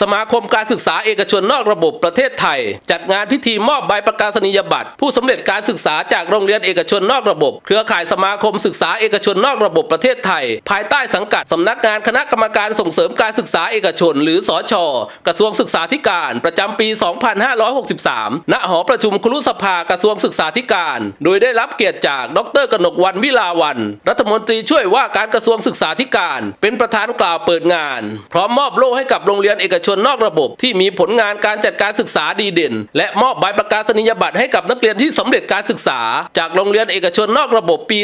สมาคมการศึกษาเอกชนนอกระบบประเทศไทย จัดงานพิธีมอบใบประกาศนียบัตร ผู้สำเร็จการศึกษาจากโรงเรียนเอกชนนอกระบบ เครือข่ายสมาคมศึกษาเอกชนนอกระบบประเทศไทย ภายใต้สังกัดสำนักงานคณะกรรมการส่งเสริมการศึกษาเอกชน หรือสอชกระทรวงศึกษาธิการ ประจำปี 2563 ณ หอประชุมครุสภากระทรวงศึกษาธิการ โดยได้รับเกียรติจาก ดรกนกวันวิลาวัน รัฐมนตรีช่วยว่าการกระทรวงศึกษาธิการ เป็นประธานกล่าวเปิดงาน พร้อมมอบโล่ให้กับโรงเรียนเอกชนนอกระบบ ที่มีผลงานการจัดการศึกษาดีเด่น และมอบใบประกาศนียบัตรให้กับนักเรียนที่สำเร็จการศึกษา จากโรงเรียนเอกชนนอกระบบปี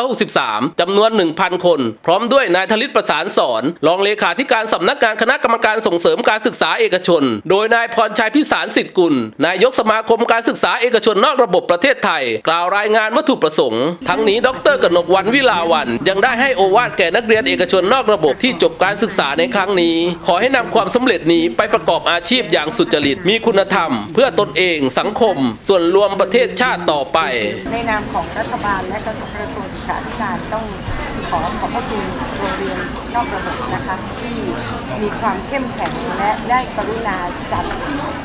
2563จำนวน 1,000 คน พร้อมด้วยนายธลิตประสานสอนรองเลขาธิการสำนักงานคณะกรรมการส่งเสริมการศึกษาเอกชน โดยนายพรชัยพิสารสิทธิ์กุลนายกสมาคมการศึกษาเอกชนนอกระบบประเทศไทย กล่าวรายงานวัตถุประสงค์ ทั้งนี้ดรกนกวันวิลาวันยังได้ให้โอวาทแก่นักเรียนเอกชนนอกระบบที่จบการศึกษาในครั้งนี้ ขอให้นำความสำเร็จนี้ไปประกอบอาชีพอย่างสุจริต มีคุณธรรม เพื่อตนเองสังคม ส่วนรวมประเทศชาติต่อไป ในนามของรัฐบาลและกระทรวงศึกษาธิการต้องขอขอบพระคุณโรงเรียนนอกระบบนะคะที่มีความเข้มแข็งและได้กรุณาจัด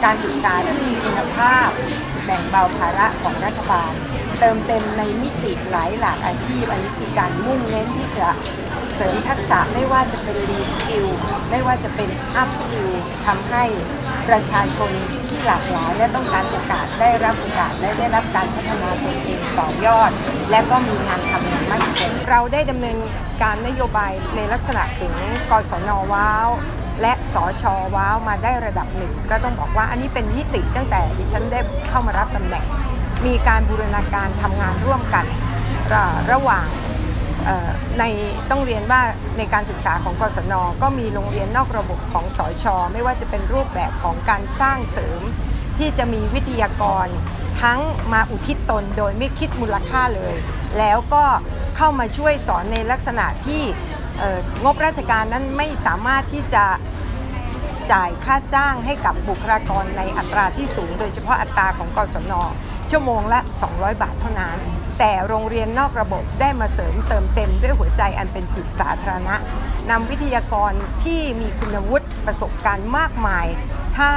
การศึกษาที่มีคุณภาพแบ่งเบาภาระของรัฐบาล เติมเต็มในมิติหลายหลากอาชีพ อันนี้คือการมุ่งเน้นที่จะเสริมทักษะไม่ว่าจะเป็นรีสกิลไม่ว่าจะเป็นอัพสกิลทำให้ประชาชนที่หลากหลายและต้องการโอกาสได้รับโอกาสและได้รับการพัฒนาตนเองต่อยอด และก็มีงานทำอย่างมั่นคงเราได้ดำเนินการนโยบายในลักษณะถึงกศนว้าวและสอชอว้าวมาได้ระดับหนึ่ง ก็ต้องบอกว่าอันนี้เป็นมิติตั้งแต่ดิฉันได้เข้ามารับตำแหน่ง มีการบูรณาการทำงานร่วมกันระระหว่างในต้องเรียนว่าในการศึกษาของกศนก็มีโรงเรียนนอกระบบของสอชอไม่ว่าจะเป็นรูปแบบของการสร้างเสริม ที่จะมีวิทยากรทั้งมาอุทิศตนโดยไม่คิดมูลค่าเลย แล้วก็เข้ามาช่วยสอนในลักษณะที่งบราชการนั้นไม่สามารถที่จะจ่ายค่าจ้างให้กับบุคลากรในอัตราที่สูง โดยเฉพาะอัตราของกศน ชั่วโมงละ 200 บาทเท่านั้น แต่โรงเรียนนอกระบบได้มาเสริมเติมเต็มด้วยหัวใจอันเป็นจิตสาธารณะนำวิทยากรที่มีคุณวุฒิประสบการณ์มากมาย ถ้า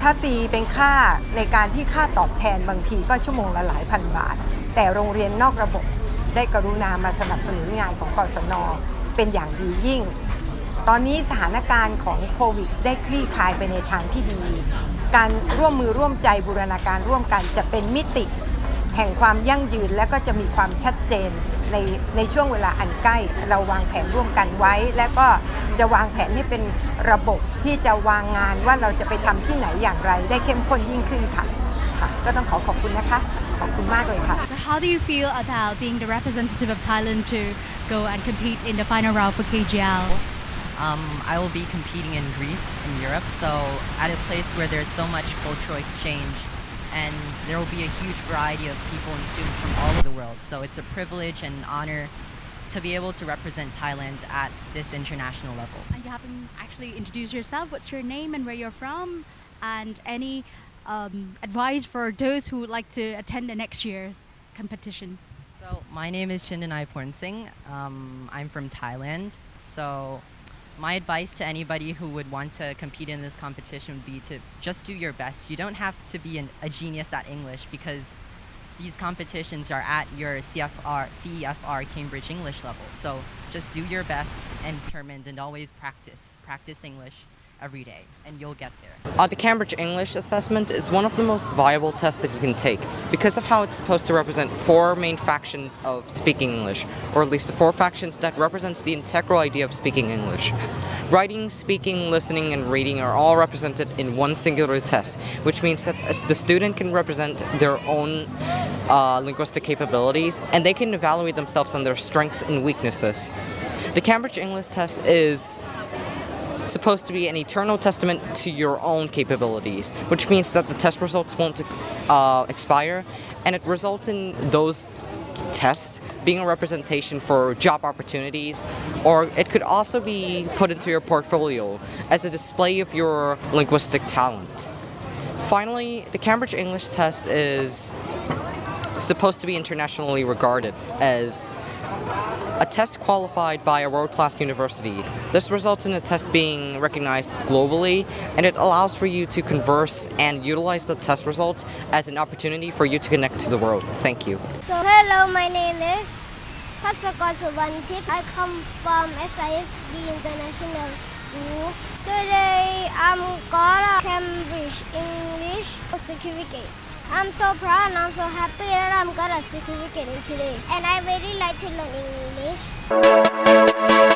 ถ้าตีเป็นค่าในการที่ค่าตอบแทนบางทีก็ชั่วโมงละหลายพันบาท แต่โรงเรียนนอกระบบได้กรุณามาสนับสนุนงานของกศนเป็นอย่างดียิ่ง ตอนนี้สถานการณ์ของโควิดได้คลี่คลายไปในทางที่ดี การร่วมมือร่วมใจบูรณาการร่วมกันจะเป็นมิติแห่งความยั่งยืนและก็จะมีความชัดเจนในในช่วงเวลาอันใกล้ เราวางแผนร่วมกันไว้ และก็จะวางแผนให้เป็นระบบที่จะวางงานว่าเราจะไปทำที่ไหนอย่างไร ได้เข้มข้นยิ่งขึ้นค่ะค่ะ ก็ต้องขอขอบคุณนะคะ ขอบคุณมากเลยค่ะ how do you feel about being the representative of Thailand to go and compete in the final round for KGL? Um, I will be competing in Greece, in Europe, so at a place where there's so much cultural exchange, and there will be a huge variety of people and students from all over the world. So it's a privilege and an honor to be able to represent Thailand at this international level. And you haven't actually introduced yourself. What's your name and where you're from? And any um, advice for those who would like to attend the next year's competition? So my name is Chindanai Pornsing. Um, I'm from Thailand. So my advice to anybody who would want to compete in this competition would be to just do your best. You don't have to be an, a genius at English because these competitions are at your CFR, CEFR Cambridge English level. So just do your best and determined and always practice. Practice English every day and you'll get there. Uh, the Cambridge English Assessment is one of the most viable tests that you can take because of how it's supposed to represent four main factions of speaking English, or at least the four factions that represents the integral idea of speaking English. Writing, speaking, listening, and reading are all represented in one singular test, which means that the student can represent their own uh, linguistic capabilities and they can evaluate themselves on their strengths and weaknesses. The Cambridge English test is supposed to be an eternal testament to your own capabilities, which means that the test results won't uh, expire, and it results in those tests being a representation for job opportunities, or it could also be put into your portfolio as a display of your linguistic talent. Finally, the Cambridge English test is supposed to be internationally regarded as a test qualified by a world-class university. This results in a test being recognized globally, and it allows for you to converse and utilize the test results as an opportunity for you to connect to the world. Thank you. So hello, my name is. I come from SISB International School. Today I'm got a Cambridge English certificate. I'm so proud and I'm so happy that I'm got a certificate in today. And I really like to learn English.